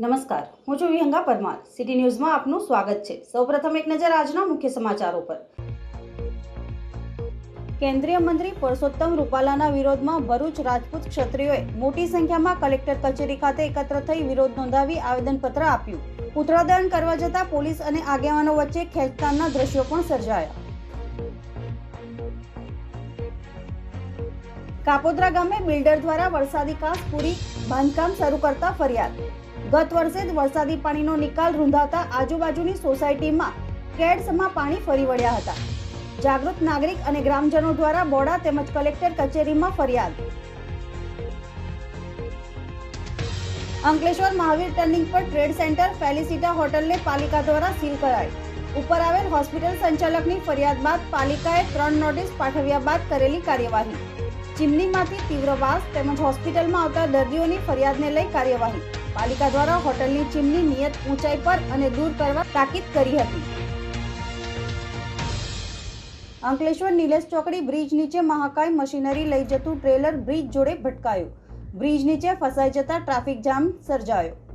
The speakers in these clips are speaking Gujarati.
નમસ્કાર. હું છું વિહંગા પરમાર. સિટી ન્યૂઝમાં આપનું સ્વાગત છે. સૌપ્રથમ એક નજર આજના મુખ્ય સમાચારો પર. કેન્દ્રીય મંત્રી પરસોત્તમ રૂપાલાના વિરોધમાં ભરૂચ રાજપૂત ક્ષત્રિયોએ મોટી સંખ્યામાં કલેક્ટર કચેરી ખાતે એકત્ર થઈ વિરોધ નોંધાવી આવેદનપત્ર આપ્યું. પુત્રદહન કરવા જતા પોલીસ અને આગેવાનો વચ્ચે ખેંચતાણના દ્રશ્યો પણ સર્જાયા. કાપોદ્રા ગામે બિલ્ડર દ્વારા વરસાદી કાસ પૂરી બાંધકામ શરૂ કરતા ફરિયાદ. ગત વર્ષે જ વરસાદી પાણીનો નિકાલ રૂંધાતા આજુબાજુની સોસાયટીમાં કેડ્સમાં પાણી ફરી વળ્યા હતા. જાગૃત નાગરિક અને ગ્રામજનો દ્વારા બોડા તેમજ કલેક્ટર કચેરીમાં ફરિયાદ. અંકલેશ્વર મહાવીર ટર્નિંગ પર ટ્રેડ સેન્ટર ફેલિસિટા હોટલને પાલિકા દ્વારા સીલ કરાઈ. ઉપર આવેલ હોસ્પિટલ સંચાલકની ફરિયાદ બાદ પાલિકાએ ત્રણ નોટિસ પાઠવ્યા બાદ કરેલી કાર્યવાહી. ચીમનીમાંથી તીવ્ર વાસ તેમજ હોસ્પિટલમાં આવતા દર્દીઓની ફરિયાદને લઈ કાર્યવાહી. પાલિકા દ્વારા હોટલની ચીમની નિયત ઊંચાઈ પર અને દૂર કરવા તાકીદ કરી હતી. અંકલેશ્વર નિલેશ ચોકડી બ્રિજ નીચે મહાકાય મશીનરી લઈ જતું ટ્રેલર બ્રિજ જોડે ભટકાયું. બ્રિજ નીચે ફસાઈ જતા ટ્રાફિક જામ સર્જાયો.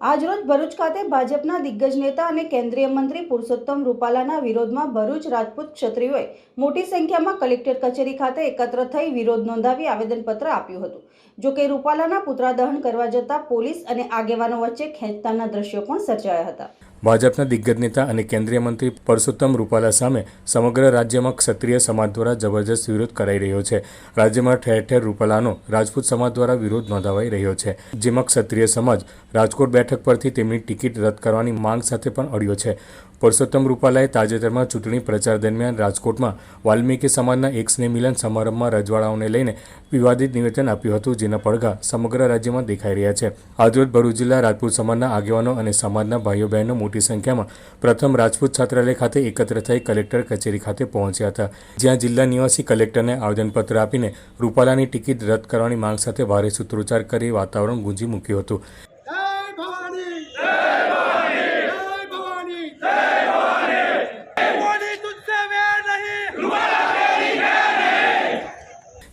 આજરોજ ભરૂચ ખાતે ભાજપના દિગ્ગજ નેતા અને કેન્દ્રીય મંત્રી પુરુષોત્તમ રૂપાલાના વિરોધમાં ભરૂચ રાજપૂત ક્ષત્રિયોએ મોટી સંખ્યામાં કલેક્ટર કચેરી ખાતે એકત્ર થઈ વિરોધ નોંધાવી આવેદનપત્ર આપ્યું હતું. જોકે રૂપાલાના રૂપાલાના પુત્રાદહન કરવા જતા પોલીસ અને આગેવાનો વચ્ચે ખેંચતાના દ્રશ્યો પણ સર્જાયા હતા. ભાજપના દિગ્ગજ નેતા અને કેન્દ્રીય મંત્રી પરસોત્તમ રૂપાલા સામે સમગ્ર રાજ્યમાં ક્ષત્રિય સમાજ દ્વારા જબરજસ્ત વિરોધ કરાઈ રહ્યો છે. રાજ્યમાં ઠેર ઠેર રૂપાલાનો રાજપૂત સમાજ દ્વારા વિરોધ નોંધાવાઈ રહ્યો છે. જેમાં ક્ષત્રિય સમાજ રાજકોટ બેઠક પરથી તેમની ટિકિટ રદ કરવાની માંગ સાથે પણ અડ્યો છે. પરસોત્તમ રૂપાલાએ તાજેતરમાં ચૂંટણી પ્રચાર દરમિયાન રાજકોટમાં વાલ્મીકી સમાજના એક મિલન સમારંભમાં રજવાડાઓને લઈને વિવાદિત નિવેદન આપ્યું હતું, જેના પડઘા સમગ્ર રાજ્યમાં દેખાઈ રહ્યા છે. આજરોજ ભરૂચ જિલ્લા રાજપૂત સમાજના આગેવાનો અને સમાજના ભાઈઓ બહેનો મોટી સંખ્યામાં પ્રથમ રાજપૂત છાત્રાલય ખાતે એકત્ર થઈ કલેક્ટર કચેરી ખાતે પહોંચ્યા હતા. જ્યાં જિલ્લા નિવાસી કલેક્ટરને આવેદનપત્ર આપીને રૂપાલાની ટિકિટ રદ કરવાની માંગ સાથે ભારે સૂત્રોચ્ચાર કરી વાતાવરણ ગુંજી મૂક્યું હતું જય ભવાની જય ભવાની જય ભવાની મોદી તુજસે વેર નહીં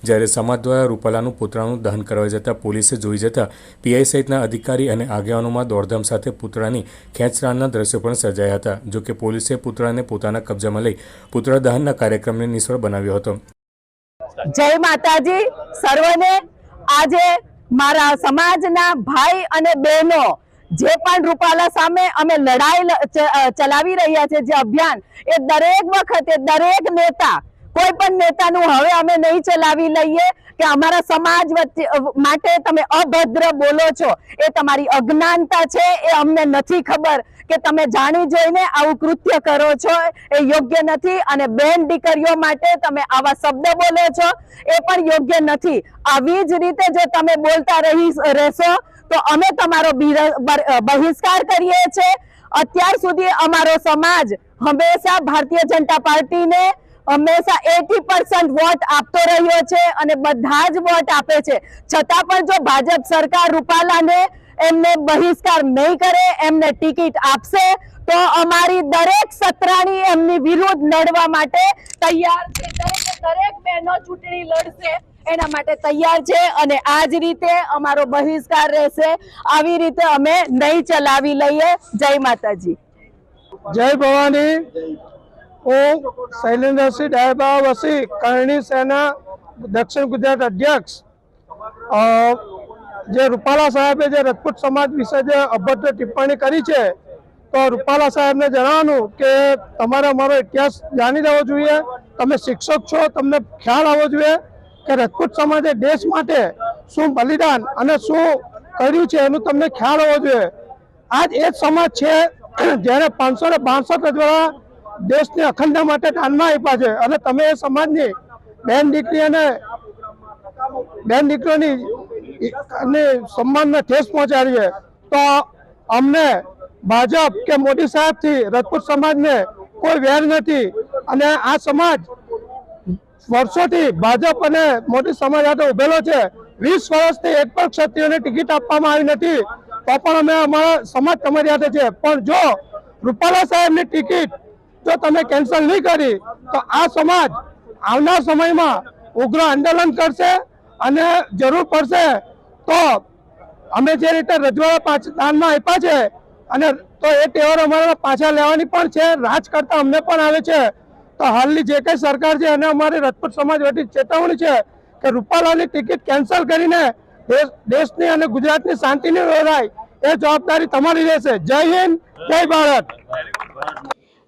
જ્યારે સમાજ દ્વારા રૂપાલાનું પુતળાનું દહન કરવા જતાં પોલીસે જોઈ જતા પીઆઈ સહિતના અધિકારી અને આગેવાનોમાં દોડધામ સાથે પુતળાની ખેંચતાણના દ્રશ્યો પણ સર્જાયા હતા જોકે પોલીસે પુતળાને પોતાના કબજામાં લઈ પુતળા દહનના કાર્યક્રમને નિષ્ફળ બનાવ્યો હતો. જય માતાજી. સર્વને આજે મારા સમાજના ભાઈ અને બહેનો જે પણ રૂપાલા સામે અમે લડાઈ ચલાવી રહ્યા છે, જે અભિયાન, એ દરેક વખતે દરેક નેતા કોઈ પણ નેતાનું હવે અમે નહીં ચલાવી લઈએ કે અમારા સમાજ વચ્ચે માટે તમે અભદ્ર બોલો છો. એ તમારી અજ્ઞાનતા છે, એ અમને નથી ખબર કે તમે જાણી જોઈને આવું કૃત્ય કરો છો. એ યોગ્ય નથી અને બેન દીકરીઓ માટે તમે આવા શબ્દ બોલો છો. એ પણ યોગ્ય નથી. આવી જ રીતે જો તમે બોલતા રહી, રહેશો, તો અમે તમારો બહિષ્કાર કરીએ છીએ. અત્યાર સુધી અમારો સમાજ હંમેશા ભારતીય જનતા પાર્ટીને હંમેશા એટી પર્સન્ટ વોટ આપતો રહ્યો છે અને બધા જ વોટ આપે છે. છતાં પણ જો ભાજપ સરકાર રૂપાલાને એમને બહિષ્કાર નહીં કરે, એમને ટિકિટ આપશે, તો અમારી દરેક સત્રાણી એમની વિરુદ્ધ લડવા માટે તૈયાર છે. દરેકે બહેનો ચૂંટણી લડશે એના માટે તૈયાર છે અને આ જ રીતે અમારો બહિષ્કાર રહેશે. આવી રીતે અમે નહીં ચલાવી લઈએ. જય માતાજી. જય ભવાની. હું શૈલેન્દ્રસિંહ ડાયબા વસી કરણી સેના, દક્ષિણ ગુજરાત અધ્યક્ષ. જે રૂપાલા સાહેબે જે રાજપૂત સમાજ વિશે જે અભદ્ર ટિપ્પણી કરી છે, તો રૂપાલા સાહેબને જણાવવાનું કે તમારે અમારો ઇતિહાસ જાણી લેવો જોઈએ, તમે શિક્ષક છો, તમને ખ્યાલ આવવો જોઈએ કે રાજપૂત સમાજે દેશ માટે શું બલિદાન અને શું કર્યું છે એનું તમને ખ્યાલ હોવો જોઈએ. આજ એ જ સમાજ છે, જેણે પાંચસો ને બાસઠ રજવાડા દેશની અખંડતા માટે દાનમાં આપ્યા છે. અને તમે એ સમાજની બેન દીકરી અને બેન દીકરીઓની અને સન્માનને ઠેસ પહોંચાડી છે. તો અમને ભાજપ કે મોદી સાહેબથી રાજપૂત સમાજને કોઈ વેર નથી. અને આ સમાજ વર્ષોથી ભાજપ અને મોદી સમાજ સાથે ઉભેલો છે. વીસ વર્ષથી એક પણ ક્ષત્રિયોને ટિકિટ આપવામાં આવી નથી. તો પણ અમે અમારા સમાજ તમારી સાથે છે. પણ જો રૂપાલા સાહેબની ટિકિટ જો તમે કેન્સલ નહીં કરી, તો આ સમાજ આવનાર સમયમાં ઉગ્ર આંદોલન કરશે અને જરૂર પડશે તો અમે જે રીતે રજવાડા દાનમાં આપ્યા છે અને તો એ તહેવાર અમારે પાછા લેવાની પણ છે, રાજ કરતા અમને પણ આવે છે. તો હાલની જે કંઈ સરકાર છે એને અમારી રાજપૂત સમાજ વતી ચેતવણી છે કે રૂપાલાની ટિકિટ કેન્સલ કરીને દેશ, દેશની અને ગુજરાતની શાંતિની વેરાય એ જવાબદારી તમારી રહેશે. જય હિન્દ, જય ભારત.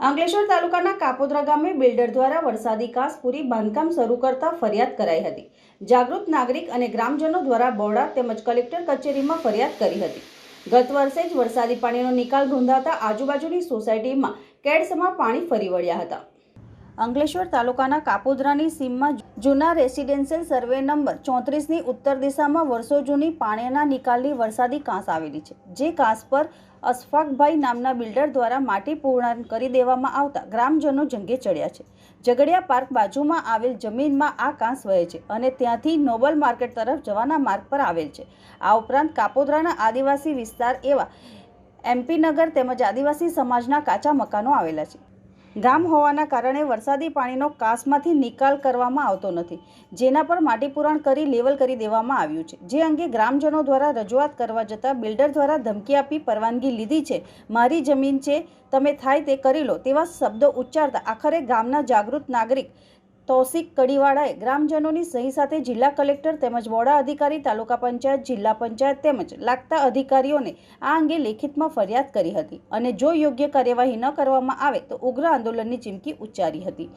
અંકલેશ્વર તાલુકાના કાપોદ્રા ગામે બિલ્ડર દ્વારા વરસાદી કાસ પૂરી બાંધકામ શરૂ કરતા ફરિયાદ કરાઈ હતી. જાગૃત નાગરિક અને ગ્રામજનો દ્વારા બોર્ડા તેમજ કલેક્ટર કચેરીમાં ફરિયાદ કરી હતી. ગત વર્ષે જ વરસાદી પાણીનો નિકાલ નોંધાતા આજુબાજુની સોસાયટીમાં કેડસમાં પાણી ફરી વળ્યા હતા. અંકલેશ્વર તાલુકાના કાપોદ્રાની સીમમાં જૂના રેસિડેન્શિયલ સર્વે નંબર ચોત્રીસની ઉત્તર દિશામાં વર્ષો જૂની પાણીના નિકાલની વરસાદી કાંસ આવેલી છે, જે કાંસ પર અશફાકભાઈ નામના બિલ્ડર દ્વારા માટી પૂર્ણ કરી દેવામાં આવતા ગ્રામજનો જંગે ચડ્યા છે. ઝઘડિયા પાર્ક બાજુમાં આવેલ જમીનમાં આ કાંસ વહે છે અને ત્યાંથી નોબલ માર્કેટ તરફ જવાના માર્ગ પર આવેલ છે. આ ઉપરાંત કાપોદ્રાના આદિવાસી વિસ્તાર એવા એમપી નગર તેમજ આદિવાસી સમાજના કાચા મકાનો આવેલા છે. ગામ હોવાના કારણે વરસાદી પાણીનો કાસમાંથી નિકાલ કરવામાં આવતો નથી, જેના પર માટી પુરાણ કરી લેવલ કરી દેવામાં આવ્યું છે. જે અંગે ગ્રામજનો દ્વારા રજૂઆત કરવા જતાં બિલ્ડર દ્વારા ધમકી આપી પરવાનગી લીધી છે. મારી જમીન છે, તમે થાય તે કરી લો, તેવા શબ્દો ઉચ્ચારતા આખરે ગામના જાગૃત નાગરિક તૌસિક કડીવાળાએ ગ્રામજનોની સહી સાથે જિલ્લા કલેક્ટર તેમજ વોડા અધિકારી, તાલુકા પંચાયત, જિલ્લા પંચાયત તેમજ લાગતા અધિકારીઓને આ અંગે લેખિતમાં ફરિયાદ કરી હતી અને જો યોગ્ય કાર્યવાહી ન કરવામાં આવે તો ઉગ્ર આંદોલનની ચીમકી ઉચ્ચારી હતી.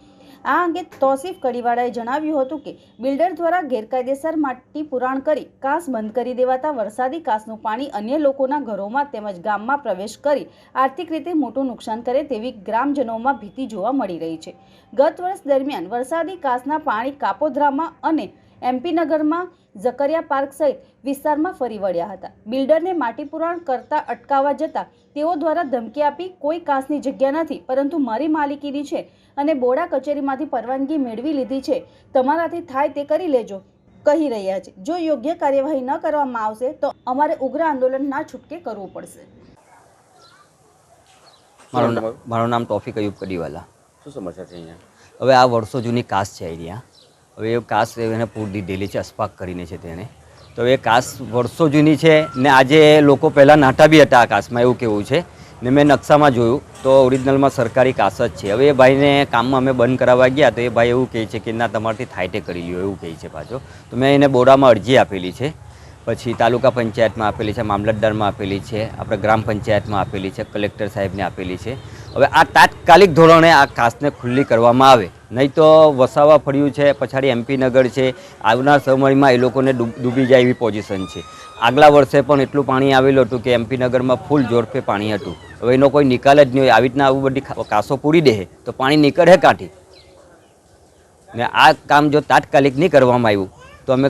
આ અંગે તોસીફ કડીવાળાએ જણાવ્યું હતું કે બિલ્ડર દ્વારા ગેરકાયદેસર માટી પુરાણ કરી, કાસ બંધ કરી દેવાતા વરસાદી કાસનું પાણી અન્ય લોકોના ઘરોમાં તેમજ ગામમાં પ્રવેશ કરી આર્થિક રીતે મોટું નુકસાન કરે તેવી ગ્રામજનોમાં ભીતિ જોવા મળી રહી છે. ગત વર્ષ દરમિયાન વરસાદી કાસના પાણી કાપોદ્રામાં અને એમપી નગરમાં ઝકરિયા પાર્ક સહિત વિસ્તારમાં ફરી વળ્યા હતા. બિલ્ડરને માટી પુરાણ કરતા અટકાવવા જતાં તેઓ દ્વારા ધમકી આપી કોઈ કાસની જગ્યા નથી, પરંતુ મારી માલિકીની છે. અને બોડા કચેરીમાંથી પરવાનગી મેળવી લીધી છે. તમારાથી થાય તે કરી લેજો. કહી રહ્યા છે. જો યોગ્ય કાર્યવાહી ન કરવામાં આવશે તો અમારે ઉગ્ર આંદોલન ના છૂટકે કરવું પડશે. મારું નામ મારું નામ તોફિક અયુબ કડીવાલા. શું સમસ્યા છે અહીંયા? હવે આ વર્ષો જૂની કાસ છે અહીંયા હવે એ કાસ એને પૂર દીધેલી છે અસ્પાક કરીને છે તેણે. તો એ કાસ વર્ષો જૂની છે ને આજે લોકો પહેલાં નાટા બી હતા આ કાસમાં એવું કેવું છે? ને મેં નકશામાં જોયું તો ઓરિજિનલમાં સરકારી કાસ જ છે. હવે એ ભાઈને કામમાં અમે બંધ કરાવવા ગયા તો એ ભાઈ એવું કહે છે કે ના, તમારથી થાઈટે કરી લ્યો, એવું કહે છે પાછો. તો મેં એને બોરામાં અરજી આપેલી છે. પછી તાલુકા પંચાયતમાં આપેલી છે, મામલતદારમાં આપેલી છે, આપણે ગ્રામ પંચાયતમાં આપેલી છે, કલેક્ટર સાહેબને આપેલી છે. હવે આ તાત્કાલિક ધોરણે આ કાસને ખુલ્લી કરવામાં આવે. નહીં તો વસાવા ફળ્યું છે, પછાડી એમપી નગર છે, આવનાર સમયમાં એ લોકોને ડૂબી જાય એવી પોઝિશન છે. આગલા વર્ષે પણ એટલું પાણી આવેલું હતું કે એમપી નગરમાં ફૂલ જોરફે પાણી હતું. હવે એનો કોઈ નિકાલ જ નહીં હોય. આવી રીતના આવું બધી કાસો પૂરી દે તો પાણી નીકળે કાંઠી. ને આ કામ જો તાત્કાલિક નહીં કરવામાં આવ્યું, તો અમે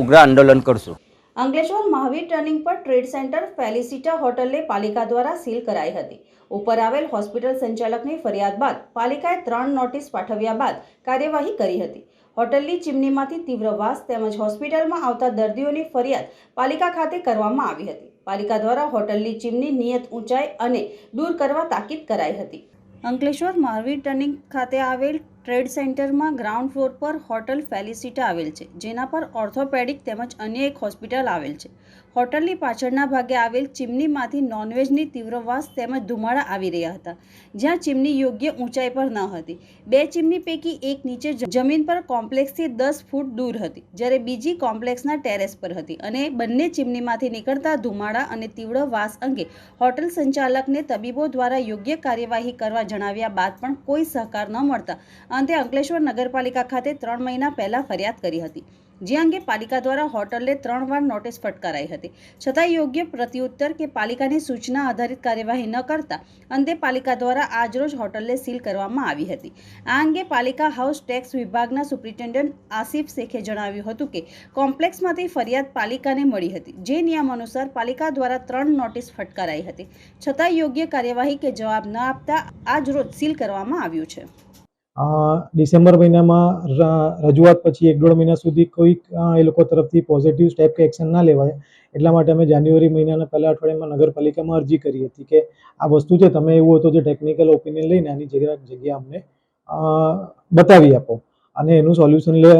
ઉગ્ર આંદોલન કરશું. અંકલેશ્વર મહાવીર ટર્નિંગ પર ટ્રેડ સેન્ટર ફેલિસિટા હોટલને પાલિકા દ્વારા સીલ કરાઈ હતી. ઉપર આવેલ હોસ્પિટલ સંચાલકની ફરિયાદ બાદ પાલિકાએ ત્રણ નોટિસ પાઠવ્યા બાદ કાર્યવાહી કરી હતી. હોટલની ચીમનીમાંથી તીવ્ર વાસ તેમજ હોસ્પિટલમાં આવતા દર્દીઓની ફરિયાદ પાલિકા ખાતે કરવામાં આવી હતી. પાલિકા દ્વારા હોટલની ચીમની નિયત ઊંચાઈ અને દૂર કરવા તાકીદ કરાઈ હતી. અંકલેશ્વર મહાવીર ટર્નિંગ ખાતે આવેલ ટ્રેડ સેન્ટરમાં ગ્રાઉન્ડ ફ્લોર પર હોટલ ફેલિસિટા આવેલ છે, જેના પર ઓર્થોપેડિક તેમજ અન્ય એક હોસ્પિટલ આવેલ છે. હોટલની પાછળના ભાગે આવેલ ચીમનીમાંથી નોનવેજની તીવ્ર વાસ તેમજ ધુમાડા આવી રહ્યા હતા, જ્યાં ચીમની યોગ્ય ઊંચાઈ પર ન હતી. બે ચીમની પૈકી એક નીચે જમીન પર કોમ્પ્લેક્સથી દસ ફૂટ દૂર હતી, જ્યારે બીજી કોમ્પ્લેક્સના ટેરેસ પર હતી અને બંને ચીમનીમાંથી નીકળતા ધુમાડા અને તીવ્ર વાસ અંગે હોટલ સંચાલકને તબીબો દ્વારા યોગ્ય કાર્યવાહી કરવા જણાવ્યા બાદ પણ કોઈ સહકાર ન મળતા અંતે અંકલેશ્વર નગરપાલિકા ખાતે ત્રણ મહિના પહેલાં ફરિયાદ કરી હતી. જે અંગે પાલિકા દ્વારા હોટલને ત્રણ વાર નોટિસ ફટકારાઈ હતી. છતાં યોગ્ય પ્રત્યુત્તર કે પાલિકાની સૂચના આધારિત કાર્યવાહી ન કરતા અંતે પાલિકા દ્વારા આજરોજ હોટલને સીલ કરવામાં આવી હતી. આ અંગે પાલિકા હાઉસ ટેક્સ વિભાગના સુપ્રિન્ટેન્ડન્ટ આસિફ શેખે જણાવ્યું હતું કે, કોમ્પ્લેક્સમાંથી ફરિયાદ પાલિકાને મળી હતી. જે નિયમ અનુસાર પાલિકા દ્વારા ત્રણ નોટિસ ફટકારાઈ હતી. છતાં યોગ્ય કાર્યવાહી કે જવાબ ન આપતા આજરોજ સીલ કરવામાં આવ્યું છે. ડિસેમ્બર મહિનામાં રજૂઆત પછી એક દોઢ મહિના સુધી કોઈ એ લોકો તરફથી પોઝિટિવ સ્ટેપ કે એક્શન ના લેવાય. એટલા માટે અમે જાન્યુઆરી મહિનાના પહેલા અઠવાડિયામાં નગરપાલિકામાં અરજી કરી હતી કે આ વસ્તુ છે, તમે એવું હતું જે ટેકનિકલ ઓપિનિયન લઈને આની જગ્યા જગ્યા અમને બતાવી આપો અને એનું સોલ્યુશન લે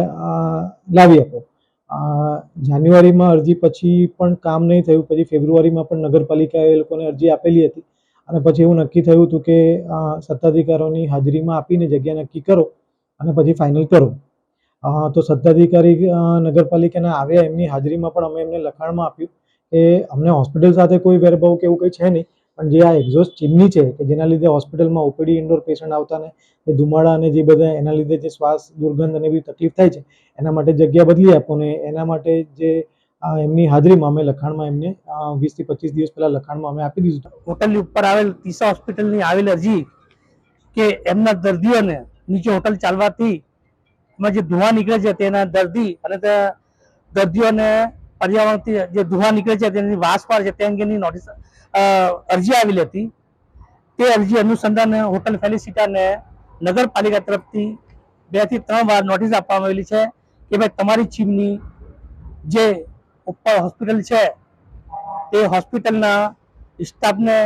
લાવી આપો. જાન્યુઆરીમાં અરજી પછી પણ કામ નહીં થયું, પછી ફેબ્રુઆરીમાં પણ નગરપાલિકાએ એ લોકોને અરજી આપેલી હતી. અને પછી એવું નક્કી થયું હતું કે સત્તાધિકારીઓની હાજરીમાં આપીને જગ્યા નક્કી કરો અને પછી ફાઇનલ કરો. તો સત્તાધિકારી નગરપાલિકાના આવ્યા, એમની હાજરીમાં પણ અમે એમને લખાણમાં આપ્યું કે, અમને હોસ્પિટલ સાથે કોઈ વેરભાવ કે એવું કંઈ છે નહીં, પણ જે આ એક્ઝોસ્ટ ચીમની છે, કે જેના લીધે હોસ્પિટલમાં ઓપીડી, ઇન્ડોર પેશન્ટ આવતા ને ધુમાડા અને જે બધા એના લીધે જે શ્વાસ, દુર્ગંધ અને એવી તકલીફ થાય છે, એના માટે જગ્યા બદલી આપો ને, એના માટે જે એમની હાજરીમાં અમે લખાણમાં એમને વીસથી પચીસ દિવસ પહેલાં લખાણમાં અમે આપી દીધું હોટલની ઉપર આવેલ તીસા હોસ્પિટલની આવેલ અરજી કે એમના દર્દીઓને નીચે હોટલ ચાલવાથી એમાં જે ધુવા નીકળે છે તેના દર્દી અને તે દર્દીઓને પર્યાવરણથી જે ધુવા નીકળે છે તેની વાસ પાડ છે તે અંગેની નોટિસ અરજી આવેલી હતી. તે અરજી અનુસંધાને હોટલ ફેલિસિટાને નગરપાલિકા તરફથી બેથી ત્રણ વાર નોટિસ આપવામાં આવેલી છે કે ભાઈ તમારી ચીમની જે ઉપર હોસ્પિટલ છે, તે હોસ્પિટલના સ્ટાફને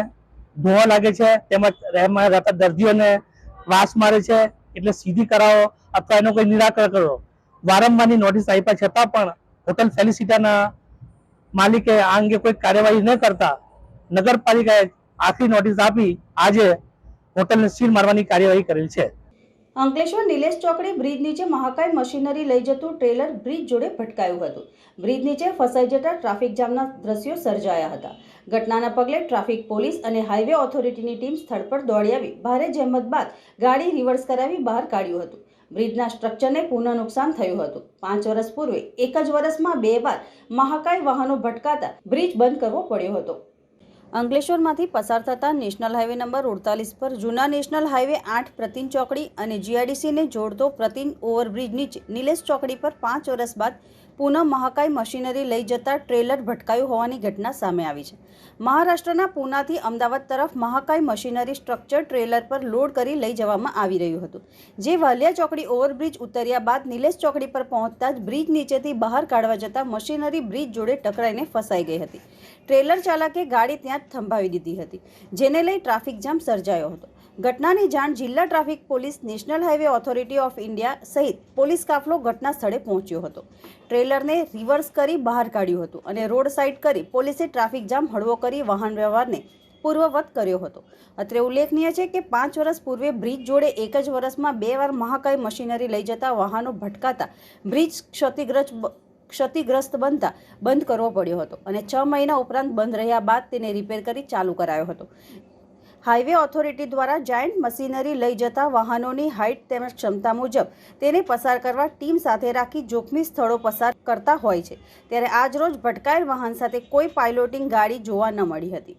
ધોવા લાગે છે, તેમજ રહેમાં રહેતા દર્દીઓને વાસ મારે છે, એટલે સીધી કરાવો, અથવા એનો કોઈ નિરાકરણ કરો. વારંવારની નોટિસ આપ્યા છતાં પણ હોટલ ફેલિસિટાના માલિકે આ અંગે કોઈ કાર્યવાહી ન કરતા નગરપાલિકાએ આખરી નોટિસ આપી, આજે હોટલને સીલ મારવાની કાર્યવાહી કરેલ છે. અંકલેશ્વર નિલેશ ચોકડી બ્રિજ નીચે મહાકાય મશીનરી લઈ જતું ટ્રેલર બ્રિજ જોડે ભટકાયું હતું. બ્રિજ નીચે ફસાઈ જતા ટ્રાફિક જામના દ્રશ્યો સર્જાયા હતા. ઘટનાના પગલે ટ્રાફિક પોલીસ અને હાઈવે ઓથોરિટીની ટીમ સ્થળ પર દોડી આવી, ભારે જહેમત બાદ ગાડી રિવર્સ કરાવી બહાર કાઢ્યું હતું. બ્રિજના સ્ટ્રક્ચરને પુનઃ નુકસાન થયું હતું. પાંચ વર્ષ પૂર્વે, એક જ વર્ષમાં બે વાર મહાકાય વાહનો ભટકાતા બ્રિજ બંધ કરવો પડ્યો હતો. અંકલેશ્વરમાંથી પસાર થતા નેશનલ હાઇવે નંબર અડતાલીસ પર જૂના નેશનલ હાઇવે આઠ પ્રતિન ચોકડી અને જીઆઈડીસીને જોડતો પ્રતિન ઓવરબ્રિજ નીચે નિલેશ ચોકડી પર પાંચ વર્ષ બાદ પુનઃ મહાકાય મશીનરી લઈ જતા ટ્રેલર ભટકાયું હોવાની ઘટના સામે આવી છે. મહારાષ્ટ્રના પૂનાથી અમદાવાદ તરફ મહાકાય મશીનરી સ્ટ્રક્ચર ટ્રેલર પર લોડ કરી લઈ જવામાં આવી રહ્યું હતું. જે વાલિયા ચોકડી ઓવરબ્રિજ ઉતર્યા બાદ નિલેશ ચોકડી પર પહોંચતા જ બ્રિજ નીચેથી બહાર કાઢવા જતા મશીનરી બ્રિજ જોડે ટકરાઈને ફસાઈ ગઈ હતી. ટ્રેલર ચાલકે ગાડી ત્યાં જ થંભાવી દીધી હતી, જેને લઈ ટ્રાફિક જામ સર્જાયો હતો. ઘટનાની જાણ જિલ્લા traffic police national highway authority of India સહિત પોલીસ કાફલો ઘટના સ્થળે પહોંચ્યો હતો. ટ્રેલરને રિવર્સ કરી બહાર કાઢ્યું હતું અને રોડ સાઇડ કરી પોલીસે ટ્રાફિક જામ હળવો કરી વાહન વ્યવહારને પૂર્વવત કર્યો હતો. અત્રે ઉલ્લેખનીય છે કે પાંચ વર્ષ પૂર્વે બ્રિજ જોડે એક જ વર્ષમાં બે વાર મહાકાય મશીનરી લઈ જતા વાહનો ભટકાતા બ્રિજ ક્ષતિગ્રસ્ત ક્ષતિગ્રસ્ત બનતા બંધ કરવો પડ્યો હતો અને છ મહિના ઉપરાંત બંધ રહ્યા બાદ તેને રિપેર કરી ચાલુ કરાયો હતો. હાઈવે ઓથોરિટી દ્વારા જાયન્ટ મશીનરી લઈ જતા વાહનોની હાઇટ તેમજ ક્ષમતા મુજબ તેને પસાર કરવા ટીમ સાથે રાખી જોખમી સ્થળો પસાર કરતા હોય છે. ત્યારે આજરોજ ભટકાયેલ વાહન સાથે કોઈ પાઇલોટિંગ ગાડી જોવા ન મળી હતી.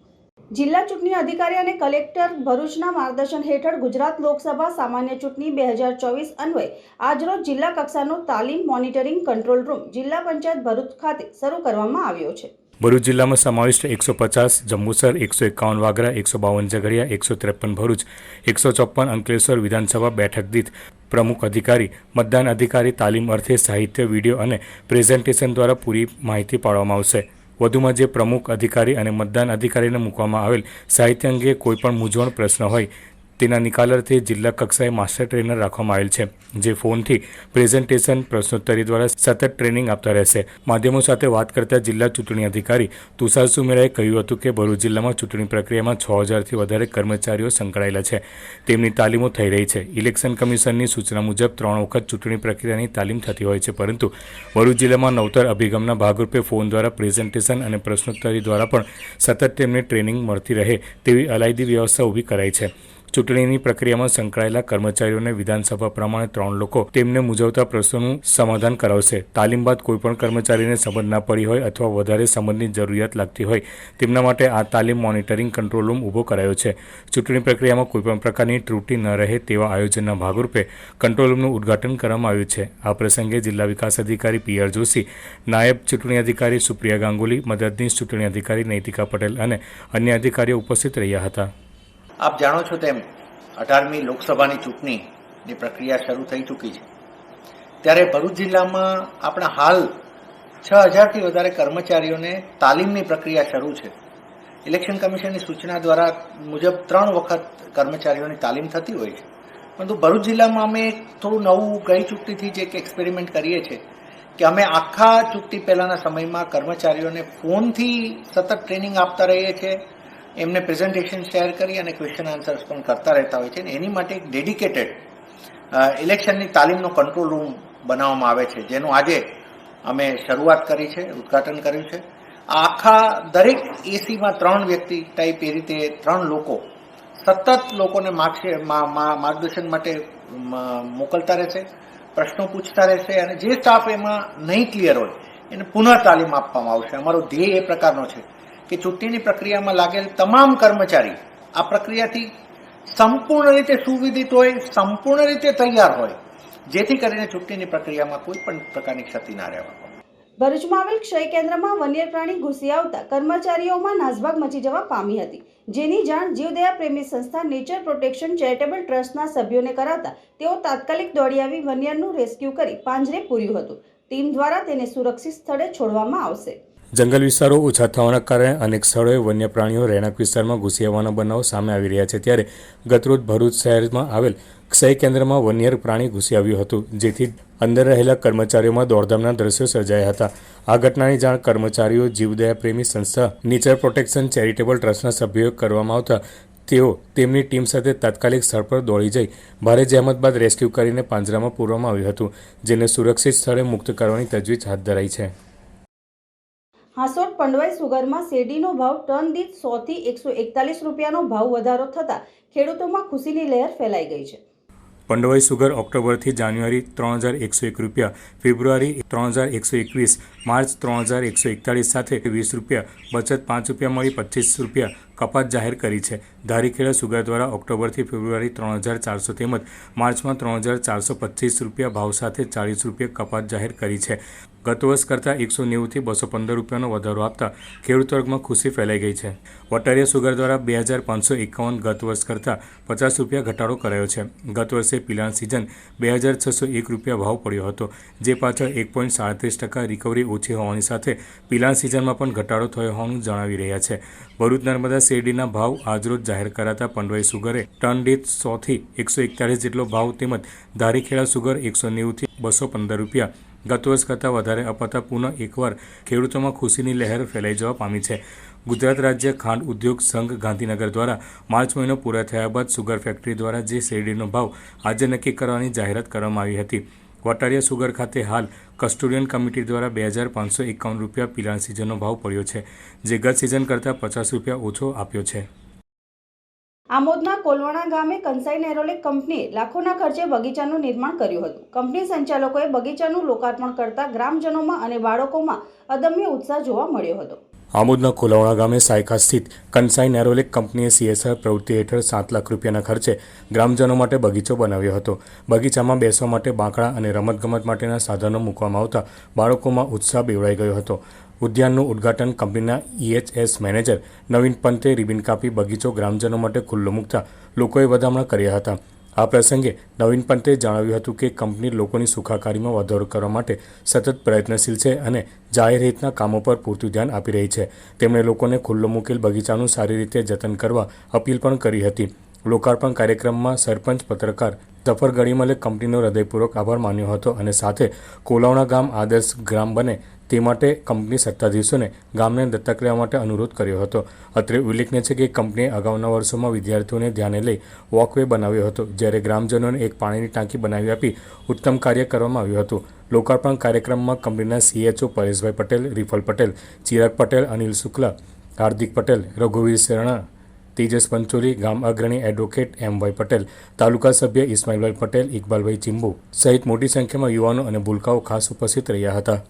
જિલ્લા ચૂંટણી અધિકારી અને કલેક્ટર ભરૂચના માર્ગદર્શન હેઠળ ગુજરાત લોકસભા સામાન્ય ચૂંટણી બે હજાર ચોવીસ અન્વયે આજરોજ જિલ્લા કક્ષાનો તાલીમ મોનિટરિંગ કંટ્રોલ રૂમ જિલ્લા પંચાયત ભરૂચ ખાતે શરૂ કરવામાં આવ્યો છે. ભરૂચ જિલ્લામાં સમાવિષ્ટ એકસો પચાસ, જંબુસર એકસો એકાવન, વાગરા એકસો બાવન, ઝઘડિયા એકસો ત્રેપન, ભરૂચ એકસો ચોપન અંકલેશ્વર વિધાનસભા બેઠક દીઠ પ્રમુખ અધિકારી, મતદાન અધિકારી, તાલીમ અર્થે સાહિત્ય, વીડિયો અને પ્રેઝન્ટેશન દ્વારા પૂરી માહિતી પાડવામાં આવશે. વધુમાં જે પ્રમુખ અધિકારી અને મતદાન અધિકારીને મૂકવામાં આવેલ સાહિત્ય અંગે કોઈપણ મૂંઝવણ પ્રશ્ન હોય તેના નિકાલર્થે જિલ્લા કક્ષાએ માસ્ટર ટ્રેનર રાખવામાં આવેલ છે, જે ફોનથી પ્રેઝન્ટેશન, પ્રશ્નોત્તરી દ્વારા સતત ટ્રેનિંગ આપતા રહેશે. માધ્યમો સાથે વાત કરતા જિલ્લા ચૂંટણી અધિકારી તુષાર સુમેરાએ કહ્યું હતું કે ભરૂચ જિલ્લામાં ચૂંટણી પ્રક્રિયામાં છ હજારથી વધારે કર્મચારીઓ સંકળાયેલા છે. તેમની તાલીમો થઈ રહી છે. ઇલેક્શન કમિશનની સૂચના મુજબ ત્રણ વખત ચૂંટણી પ્રક્રિયાની તાલીમ થતી હોય છે, પરંતુ ભરૂચ જિલ્લામાં નવતર અભિગમના ભાગરૂપે ફોન દ્વારા પ્રેઝન્ટેશન અને પ્રશ્નોત્તરી દ્વારા પણ સતત તેમને ટ્રેનિંગ મળતી રહે તેવી અલાયદી વ્યવસ્થા ઊભી કરાઈ છે. ચૂંટણીની પ્રક્રિયામાં સંકળાયેલા કર્મચારીઓને વિધાનસભા પ્રમાણે ત્રણ લોકો તેમને મૂંઝવતા પ્રશ્નોનું સમાધાન કરાવશે. તાલીમ બાદ કોઈપણ કર્મચારીને સમજ ના પડી હોય અથવા વધારે સમજની જરૂરિયાત લાગતી હોય, તેમના માટે આ તાલીમ મોનિટરિંગ કંટ્રોલ રૂમ ઊભો કરાયો છે. ચૂંટણી પ્રક્રિયામાં કોઈપણ પ્રકારની ત્રુટિ ન રહે તેવા આયોજનના ભાગરૂપે કંટ્રોલ રૂમનું ઉદ્ઘાટન કરવામાં આવ્યું છે. આ પ્રસંગે જિલ્લા વિકાસ અધિકારી પી આર જોશી, નાયબ ચૂંટણી અધિકારી સુપ્રિયા ગાંગુલી, મદદનીશ ચૂંટણી અધિકારી નૈતિકા પટેલ અને અન્ય અધિકારીઓ ઉપસ્થિત રહ્યા હતા. આપ જાણો છો તેમ અઢારમી લોકસભાની ચૂંટણીની પ્રક્રિયા શરૂ થઈ ચૂકી છે. ત્યારે ભરૂચ જિલ્લામાં આપણા હાલ છ હજારથી વધારે કર્મચારીઓને તાલીમની પ્રક્રિયા શરૂ છે. ઇલેક્શન કમિશનની સૂચના દ્વારા મુજબ ત્રણ વખત કર્મચારીઓની તાલીમ થતી હોય છે. પરંતુ ભરૂચ જિલ્લામાં અમે થોડું નવું ગઈ ચૂંટણીથી જ એક એક્સપેરિમેન્ટ કરીએ છીએ કે અમે આખા ચૂંટણી પહેલાંના સમયમાં કર્મચારીઓને ફોનથી સતત ટ્રેનિંગ આપતા રહીએ છીએ એમને પ્રેઝન્ટેશન શેર કરી અને ક્વેશ્ચન આન્સર્સ પણ કરતા રહેતા હોય છે અને એની માટે એક ડેડિકેટેડ ઇલેક્શનની તાલીમનો કંટ્રોલ રૂમ બનાવવામાં આવે છે, જેનું આજે અમે શરૂઆત કરી છે, ઉદ્ઘાટન કર્યું છે. આખા દરેક એસીમાં ત્રણ વ્યક્તિ ટાઈપ એ રીતે ત્રણ લોકો, સતત લોકોને માર્ગશે માર્ગદર્શન માટે મોકલતા રહેશે, પ્રશ્નો પૂછતા રહેશે અને જે સ્ટાફ એમાં નહીં ક્લિયર હોય એને પુનઃ તાલીમ આપવામાં આવશે. અમારો ધ્યેય એ પ્રકારનો છે. કે ચૂંટણીની પ્રક્રિયામાં લાગેલ તમામ કર્મચારી આ પ્રક્રિયાથી સંપૂર્ણ રીતે સુવિધિત હોય, સંપૂર્ણ રીતે તૈયાર હોય, જેથી કરીને ચૂંટણીની પ્રક્રિયામાં કોઈ પણ પ્રકારની ક્ષતિ ના રહેવા ભરૂચમાં આવેલ ક્ષય કેન્દ્રમાં વન્ય પ્રાણી ઘૂસી આવતા કર્મચારીઓમાં નાસભાગ મચી જવા પામી હતી. જેની જાણ જીવદયા પ્રેમી સંસ્થા નેચર પ્રોટેક્શન ચેરિટેબલ ટ્રસ્ટના સભ્યોને કરાતા તેઓ તાત્કાલિક દોડી આવી વન્યનું રેસ્ક્યુ કરી પાંજરે પૂર્યું હતું. ટીમ દ્વારા તેને સુરક્ષિત સ્થળે છોડવામાં આવશે. જંગલ વિસ્તારો ઓછા થવાના કારણે અનેક સ્થળોએ વન્ય પ્રાણીઓ રહેણાંક વિસ્તારમાં ઘૂસી આવવાના બનાવો સામે આવી રહ્યા છે. ત્યારે ગતરોજ ભરૂચ શહેરમાં આવેલ ક્ષય કેન્દ્રમાં વન્ય પ્રાણી ઘૂસી આવ્યું હતું, જેથી અંદર રહેલા કર્મચારીઓમાં દોડધામના દ્રશ્યો સર્જાયા હતા. આ ઘટનાની જાણ કર્મચારીઓ જીવદયા પ્રેમી સંસ્થા નેચર પ્રોટેક્શન ચેરિટેબલ ટ્રસ્ટના સભ્યોએ કરવામાં આવતા તેઓ તેમની ટીમ સાથે તાત્કાલિક સ્થળ પર દોડી જઈ ભારે જહેમત બાદ રેસ્ક્યુ કરીને પાંજરામાં પૂરવામાં આવ્યું હતું, જેને સુરક્ષિત સ્થળે મુક્ત કરવાની તજવીજ હાથ ધરાઈ છે. હાંસોટ પંડવાઈ સુગરમાં શેરડીનો ભાવ ટન દીઠ સોથી એકસો એકતાલીસ રૂપિયાનો ભાવ વધારો થતા ખેડૂતોમાં ખુશીની લહેર ફેલાઈ ગઈ છે. પંડવાઈ સુગર ઓક્ટોબરથી જાન્યુઆરી ત્રણ હજાર એકસો એક રૂપિયા, ફેબ્રુઆરી ત્રણ હજાર એકસો એકવીસ, માર્ચ ત્રણ હજાર એકસો એકતાળીસ સાથે વીસ રૂપિયા, બચત પાંચ રૂપિયા મળી પચીસ રૂપિયા કપાત જાહેર કરી છે. ધારીખેડા સુગર દ્વારા ઓક્ટોબરથી ફેબ્રુઆરી ત્રણ હજાર ચારસો તેમજ માર્ચમાં ત્રણ હજાર ચારસો પચીસ રૂપિયા ભાવ સાથે ચાળીસ રૂપિયા કપાત જાહેર કરી છે. ગત વર્ષ કરતાં એકસો નેવુંથી બસો પંદર રૂપિયાનો વધારો આપતા ખેડૂત વર્ગમાં ખુશી ફેલાઈ ગઈ છે. વટારિયા સુગર દ્વારા બે હજાર પાંચસો એકાવન ગત વર્ષ કરતાં પચાસ રૂપિયા ઘટાડો કરાયો છે. ગત વર્ષે પિલાણ સિઝન બે હજાર છસો એક રૂપિયા ભાવ પડ્યો હતો, જે પાછળ એક પોઈન્ટ સાડત્રીસ ટકા રિકવરી ઓછી હોવાની સાથે પિલાણ સિઝનમાં પણ ઘટાડો થયો હોવાનું જણાવી રહ્યા છે. ભરૂચ નર્મદા શેરડીના ભાવ આજરોજ જાહેર કરાતા પંડવાઈ સુગરે ટન દીઠ સોથી એકસો એકતાલીસ જેટલો ભાવ તેમજ ધારીખેડા સુગર એકસો નેવુંથી બસો પંદર રૂપિયા ગત વર્ષ કરતાં વધારે અપાતા પુનઃ એકવાર ખેડૂતોમાં ખુશીની લહેર ફેલાઈ જવા પામી છે. ગુજરાત રાજ્ય ખાંડ ઉદ્યોગ સંઘ ગાંધીનગર દ્વારા માર્ચ મહિનો પૂરા થયા બાદ સુગર ફેક્ટરી દ્વારા જે શેરડીનો ભાવ આજે નક્કી કરવાની જાહેરાત કરવામાં આવી હતી. વટારિયા સુગર ખાતે હાલ કસ્ટોડિયન કમિટી દ્વારા બે હજાર પાંચસો એકાવન રૂપિયા પિલાણ સિઝનનો ભાવ પડ્યો છે, જે ગત સિઝન કરતાં પચાસ રૂપિયા ઓછો આપ્યો છે. આમોદના કોલવાણા ગામે કંસાઈ નેરોલેક કંપની લાખોના ખર્ચે બગીચાનું નિર્માણ કર્યું હતું. કંપની સંચાલકોએ બગીચાનું લોકાર્પણ કરતા ગ્રામજનોમાં અને બાળકોમાં અદમ્ય ઉત્સાહ જોવા મળ્યો હતો. આમોદના કોલવણા ગામે સાયકા સ્થિત કંસાઈ નેરોલેક કંપનીએ સીએસઆર પ્રવૃત્તિ હેઠળ સાત લાખ રૂપિયાના ખર્ચે ગ્રામજનો માટે બગીચો બનાવ્યો હતો. બગીચામાં બેસવા માટે બાંકડા અને રમતગમત માટેના સાધનો મૂકવામાં આવતા બાળકોમાં ઉત્સાહ બેવડાઈ ગયો હતો. ઉદ્યાનનું ઉદ્ઘાટન કંપનીના ઈએચએસ મેનેજર નવીન પંતે રિબિન કાપી બગીચો ગ્રામજનો માટે ખુલ્લો મૂકતા લોકોએ વધામણા કર્યા હતા. આ પ્રસંગે નવીન પંતે જણાવ્યું હતું કે કંપની લોકોની સુખાકારીમાં વધારો કરવા માટે સતત પ્રયત્નશીલ છે અને જાહેર હિતના કામો પર પૂરતું ધ્યાન આપી રહી છે. તેમણે લોકોને ખુલ્લો મૂકેલ બગીચાનું સારી રીતે જતન કરવા અપીલ પણ કરી હતી. લોકાર્પણ કાર્યક્રમમાં સરપંચ, પત્રકાર જફર ગળીમલે કંપનીનો હૃદયપૂર્વક આભાર માન્યો હતો અને સાથે કોલાવણા ગામ આદર્શ ગ્રામ બને તે માટે કંપની સત્તાધીશોને ગામને દત્તક લેવા માટે અનુરોધ કર્યો હતો. અત્રે ઉલ્લેખનીય છે કે કંપનીએ અગાઉના વર્ષોમાં વિદ્યાર્થીઓને ધ્યાને લઈ વોકવે બનાવ્યો હતો, જ્યારે ગ્રામજનોને એક પાણીની ટાંકી બનાવી આપી ઉત્તમ કાર્ય કરવામાં આવ્યું હતું. લોકાર્પણ કાર્યક્રમમાં કંપનીના C H O Pareshbhai Patel, Rifal Patel, Chirag Patel, Anil Shukla, Hardik Patel, રઘુવીર Sharana, Tejas Pancholi, ગામ અગ્રણી એડવોકેટ એમવાય પટેલ, તાલુકા સભ્ય ઇસ્માઇલભાઈ પટેલ, ઇકબાલભાઈ ચિંબુ સહિત મોટી સંખ્યામાં યુવાનો અને ભૂલકાઓ ખાસ ઉપસ્થિત રહ્યા હતા.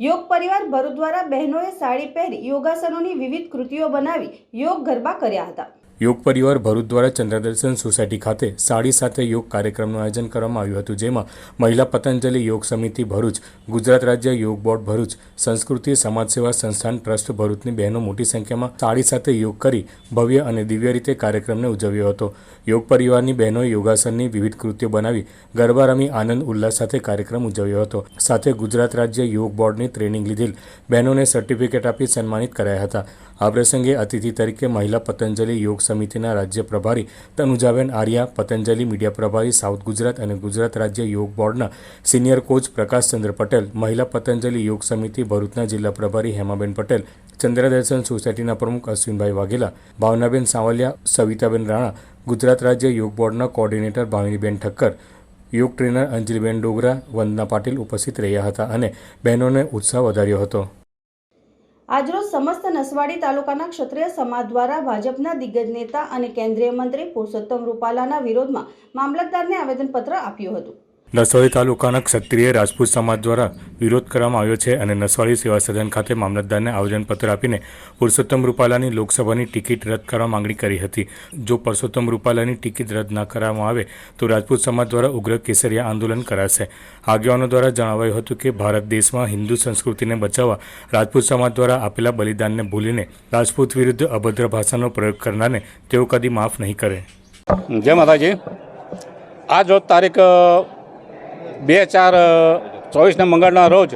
યોગ પરિવાર ભરૂચ દ્વારા બહેનોએ સાડી પહેરી યોગાસનોની વિવિધ કૃતિઓ બનાવી યોગ ગરબા કર્યા હતા. યોગ પરિવાર ભરૂચ દ્વારા ચંદ્રદર્શન સોસાયટી ખાતે સાડી સાથે યોગ કાર્યક્રમનું આયોજન કરવામાં આવ્યું હતું, જેમાં મહિલા પતંજલિ યોગ સમિતિ ભરૂચ, ગુજરાત રાજ્ય યોગ બોર્ડ ભરૂચ, સંસ્કૃતિ સમાજ સેવા સંસ્થાન ટ્રસ્ટ ભરૂચની બહેનો મોટી સંખ્યામાં સાડી સાથે યોગ કરી ભવ્ય અને દિવ્ય રીતે કાર્યક્રમને ઉજવ્યો હતો. યોગ પરિવારની બહેનોએ યોગાસનની વિવિધ કૃતિઓ બનાવી ગરબા રમી આનંદ ઉલ્લાસ સાથે કાર્યક્રમ ઉજવ્યો હતો. સાથે ગુજરાત રાજ્ય યોગ બોર્ડની ટ્રેનિંગ લીધેલ બહેનોને સર્ટિફિકેટ આપી સન્માનિત કરાયા હતા. આ પ્રસંગે અતિથિ તરીકે મહિલા પતંજલિ યોગ સમિતિના રાજ્ય પ્રભારી તનુજાબેન આર્યા, પતંજલિ મીડિયા પ્રભારી સાઉથ ગુજરાત અને ગુજરાત રાજ્ય યોગ બોર્ડના સિનિયર કોચ પ્રકાશચંદ્ર પટેલ, મહિલા પતંજલિ યોગ સમિતિ ભરૂચના જિલ્લા પ્રભારી હેમાબેન પટેલ, ચંદ્રદર્શન સોસાયટીના પ્રમુખ અશ્વિનભાઈ વાઘેલા, ભાવનાબેન સાવલિયા, સવિતાબેન રાણા, ગુજરાત રાજ્ય યોગ બોર્ડના કોઓર્ડિનેટર ભાવિનીબેન ઠક્કર, યોગ ટ્રેનર અંજલિબેન ડોગરા, વંદના પાટીલ ઉપસ્થિત રહ્યા હતા અને બહેનોને ઉત્સાહ વધાર્યો હતો. આજરોજ સમસ્ત નસવાડી તાલુકાના ક્ષત્રિય સમાજ દ્વારા ભાજપના દિગ્ગજ નેતા અને કેન્દ્રીય મંત્રી પુરુષોત્તમ રૂપાલાના વિરોધમાં મામલતદારને આવેદનપત્ર આપ્યું હતું. નસવાડી તાલુકાના ક્ષત્રિય રાજપૂત સમાજ દ્વારા વિરોધ કરવામાં આવ્યો છે અને નસવાડી સેવા સદન ખાતે મામલતદારને આવેદનપત્ર આપીને પુરુષોત્તમ રૂપાલાની લોકસભાની ટિકિટ રદ કરવા માંગણી કરી હતી. જો પુરુષોત્તમ રૂપાલાની ટિકિટ રદ ન કરવામાં આવે, તો રાજપૂત સમાજ દ્વારા ઉગ્ર કેસરિયા આંદોલન કરાશે. આગેવાનો દ્વારા જણાવાયું હતું કે, ભારત દેશમાં હિન્દુ સંસ્કૃતિને બચાવવા રાજપૂત સમાજ દ્વારા આપેલા બલિદાનને ભૂલીને રાજપૂત વિરુદ્ધ અભદ્ર ભાષાનો પ્રયોગ કરનારને તેઓ કદી માફ નહીં કરે. જય માતાજી. આજ તારીખ બે ચાર ચોવીસના મંગળના રોજ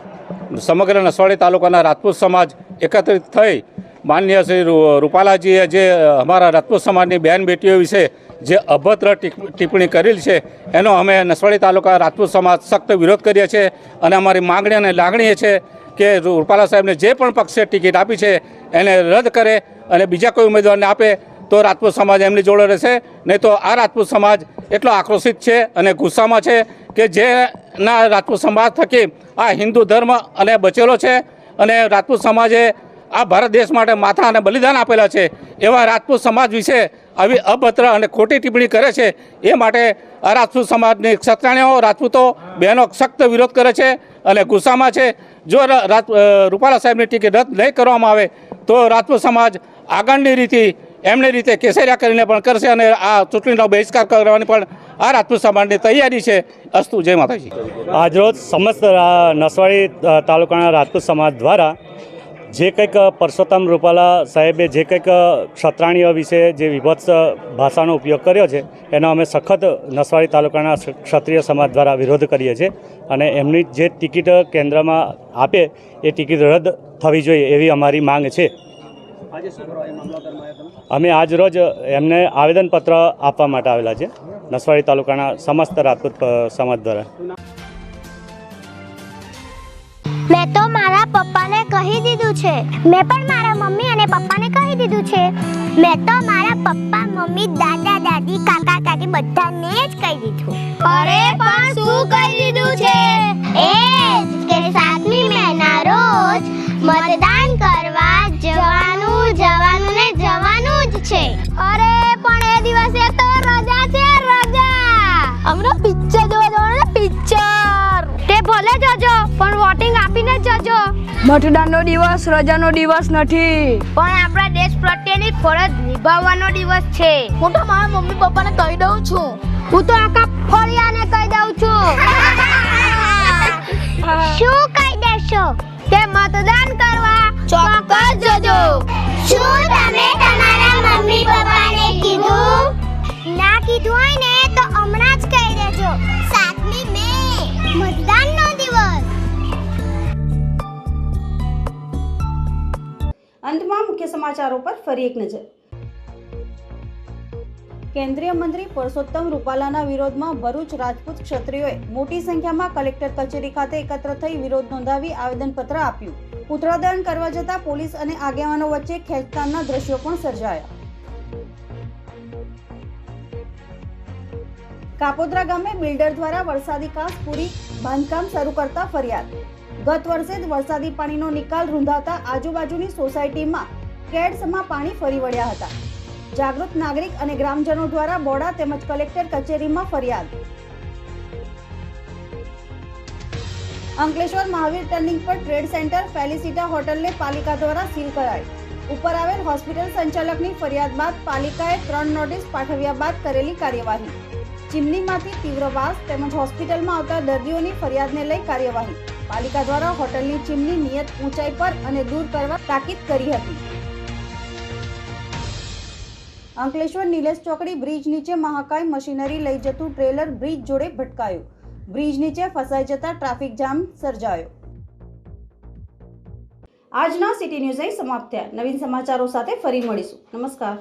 સમગ્ર નસવાડી તાલુકાના રાજપૂત સમાજ એકત્રિત થઈ માન્ય શ્રી રૂપાલાજીએ જે અમારા રાજપૂત સમાજની બહેન બેટીઓ વિશે જે અભદ્ર ટિપ્પણી કરેલી છે, એનો અમે નસવાડી તાલુકા રાજપૂત સમાજ સખ્ત વિરોધ કરીએ છીએ અને અમારી માગણી અને લાગણી એ છે કે રૂપાલા સાહેબને જે પણ પક્ષે ટિકિટ આપી છે એને રદ કરે અને બીજા કોઈ ઉમેદવારને આપે તો રાજપૂત સમાજ એમની જોડે રહેશે. નહીં તો આ રાજપૂત સમાજ એટલો આક્રોશિત છે અને ગુસ્સામાં છે કે જેના રાજપૂત સમાજ થકી આ હિન્દુ ધર્મ અને બચેલો છે અને રાજપૂત સમાજે આ ભારત દેશ માટે માથા અને બલિદાન આપેલા છે એવા રાજપૂત સમાજ વિશે આવી અભદ્ર અને ખોટી ટિપ્પણી કરે છે. એ માટે આ રાજપૂત સમાજની ક્ષત્રાણીઓ રાજપૂતો, બહેનો સખ્ત વિરોધ કરે છે અને ગુસ્સામાં છે. જો રૂપાલા સાહેબની ટિકિટ રદ નહીં કરવામાં આવે તો રાજપૂત સમાજ આગળની રીતિ એમની રીતે કેસેરિયા કરીને પણ કરશે અને આ ચૂંટણીનો બહિષ્કાર કરવાની પણ આ રાજપૂત સમાજની તૈયારી છે અસ્તુ. જય માતાજી. આજરોજ સમસ્ત નસવાડી તાલુકાના રાજપૂત સમાજ દ્વારા જે કંઈક પરસોત્તમ રૂપાલા સાહેબે જે કંઈક ક્ષત્રાણીઓ વિશે જે વિભત્સ ભાષાનો ઉપયોગ કર્યો છે, એનો અમે સખત નસવાડી તાલુકાના ક્ષત્રિય સમાજ દ્વારા વિરોધ કરીએ છીએ અને એમની જે ટિકિટ કેન્દ્રમાં આપે એ ટિકિટ રદ થવી જોઈએ એવી અમારી માંગ છે. અમે આજ રોજ એમને આવેદનપત્ર આપવા માટે આવેલા છે. નસવાડી તાલુકાના સમસ્ત રાજપૂત સમાજ દ્વારા. મેં તો મારા પપ્પાને કહી દીધું છે. મેં પણ મારા મમ્મી અને પપ્પાને કહી દીધું છે. મેં તો મારા પપ્પા મમ્મી દાદા દાદી કાકા કાકી બધાને જ કહી દીધું. અરે પણ શું કહી દીધું છે? મતદાનનો દિવસ રજાનો દિવસ નથી. પણ આપણા દેશ પ્રત્યેની ફરજ નિભાવવાનો દિવસ છે. હું તો મારા મમ્મી પપ્પાને કહી દઉં છું. હું તો આખા ફળિયાને કહી દઉં છું. શું કહી દેશો? કે મતદાન કરવા ચોક્કસ જજો. શું તમે તમારા મમ્મી પપ્પાને કીધું? ના કીધું હોય ને તો હમણાં જ કહી દેજો. અંતમાં મુખ્ય સમાચારો પર ફરી એક નજર. કેન્દ્રીય મંત્રી પરસોત્તમ રૂપાલાના વિરોધમાં ભરૂચ રાજપૂત ક્ષત્રિયોએ મોટી સંખ્યામાં કલેક્ટર કચેરી ખાતે એકત્ર થઈ વિરોધ નોંધાવી આવેદનપત્ર આપ્યું. પુત્રોદયન કરવા જતા પોલીસ અને આગેવાનો વચ્ચે ખેંચતાણના દ્રશ્યો પણ સર્જાયા. કાપોદ્રા ગામે બિલ્ડર દ્વારા વરસાદી કાસ પૂરી બાંધકામ શરૂ કરતા ફરિયાદ. ગત વર્ષે જ વરસાદી પાણીનો નિકાલ રૂંધાતા આજુબાજુની સોસાયટીમાં કેડ્સમાં પાણી ફરી વળ્યા હતા. જાગૃત નાગરિક અને ગ્રામજનો દ્વારા બોડા તેમજ કલેક્ટર કચેરીમાં ફરિયાદ. અંકલેશ્વર મહાવીર ટર્નિંગ પર ટ્રેડ સેન્ટર ફેલિસિટા હોટલને પાલિકા દ્વારા સીલ કરાઈ. ઉપર આવેલ હોસ્પિટલ સંચાલકની ફરિયાદ બાદ પાલિકાએ ત્રણ નોટિસ પાઠવ્યા બાદ કરેલી કાર્યવાહી. ચીમનીમાંથી તીવ્ર વાસ તેમજ હોસ્પિટલમાં આવતા દર્દીઓની ફરિયાદને લઈ કાર્યવાહી. પાલિકા દ્વારા હોટલની ચીમની નિયત ઊંચાઈ પર અને દૂર કરવા તાકીદ કરી હતી. અંકલેશ્વર નિલેશ ચોકડી બ્રિજ નીચે મહાકાય મશીનરી લઈ જતું ટ્રેલર બ્રિજ જોડે ભટકાયું. બ્રિજ નીચે ફસાઈ જતા ટ્રાફિક જામ સર્જાયો. આજના સિટી ન્યૂઝ સમાપ્ત થયા. નવીન સમાચારો સાથે ફરી મળીશું. નમસ્કાર.